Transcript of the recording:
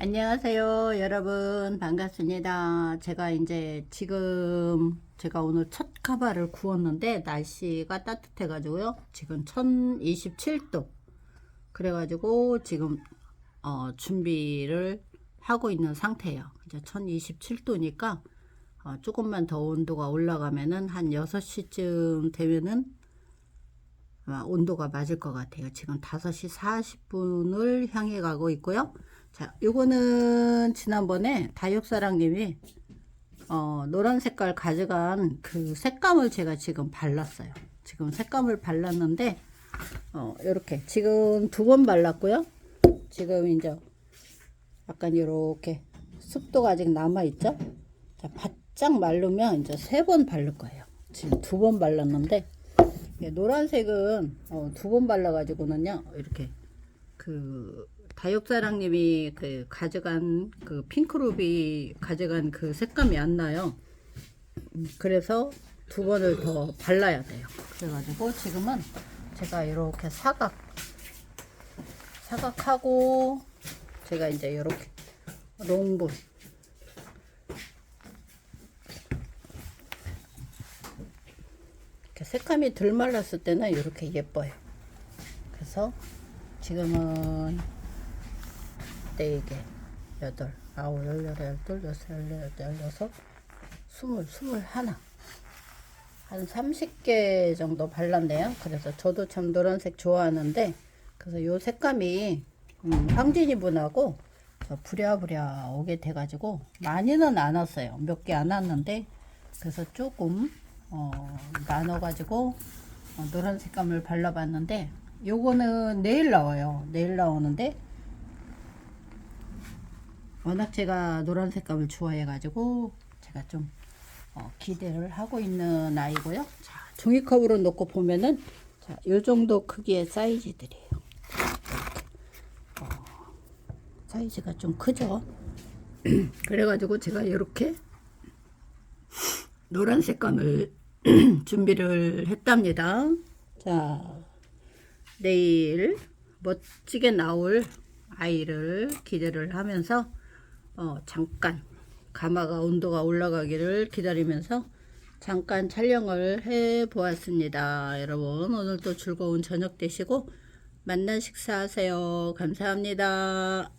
안녕하세요 여러분. 반갑습니다. 제가 이제 지금 제가 오늘 첫 카바를 구웠는데 날씨가 따뜻해 가지고요. 지금 1027도. 그래 가지고 지금 어, 준비를 하고 있는 상태예요. 이제 1027도니까 어, 조금만 더 온도가 올라가면은 한 6시쯤 되면은 아마 온도가 맞을 것 같아요. 지금 5시 40분을 향해 가고 있고요. 자, 요거는 지난번에 다육사랑님이 어, 노란 색깔 가져간 그 색감을 제가 지금 발랐어요. 지금 색감을 발랐는데 어, 요렇게 지금 두 번 발랐고요. 지금 이제 약간 요렇게 습도가 아직 남아 있죠? 자, 바짝 마르면 이제 세 번 바를 거예요. 지금 두 번 발랐는데 예, 노란색은 어, 두 번 발라가지고는요 이렇게 그 다육사랑님이 그 가져간 그 핑크루비 가져간 그 색감이 안 나요. 음, 그래서 두 번을 더 발라야 돼요. 그래가지고 지금은 제가 이렇게 사각 사각하고 제가 이제 이렇게 롱볼 이렇게 색감이 덜 말랐을 때는 이렇게 예뻐요. 그래서 지금은 네 개, 여덟, 아홉, 열, 열, 열둘, 여섯, 열여덟, 열여섯, 스물, 스물 하나. 한 30개 정도 발랐네요. 그래서 저도 참 노란색 좋아하는데, 그래서 요 색감이, 음, 황진이 분하고, 저 부랴부랴 오게 돼가지고, 많이는 안 왔어요. 몇 개 안 왔는데, 그래서 조금, 어, 나눠가지고, 어, 노란 색감을 발라봤는데, 요거는 내일 나와요. 내일 나오는데, 워낙 제가 노란 색감을 좋아해가지고, 제가 좀, 어, 기대를 하고 있는 아이고요. 자, 종이컵으로 놓고 보면은, 자, 요 정도 크기의 사이즈들이에요. 어, 사이즈가 좀 크죠? 그래가지고 제가 이렇게 노란 색감을 준비를 했답니다. 자, 내일 멋지게 나올 아이를 기대를 하면서 어, 잠깐 가마가 온도가 올라가기를 기다리면서 잠깐 촬영을 해 보았습니다. 여러분 오늘도 즐거운 저녁 되시고 만난 식사하세요. 감사합니다.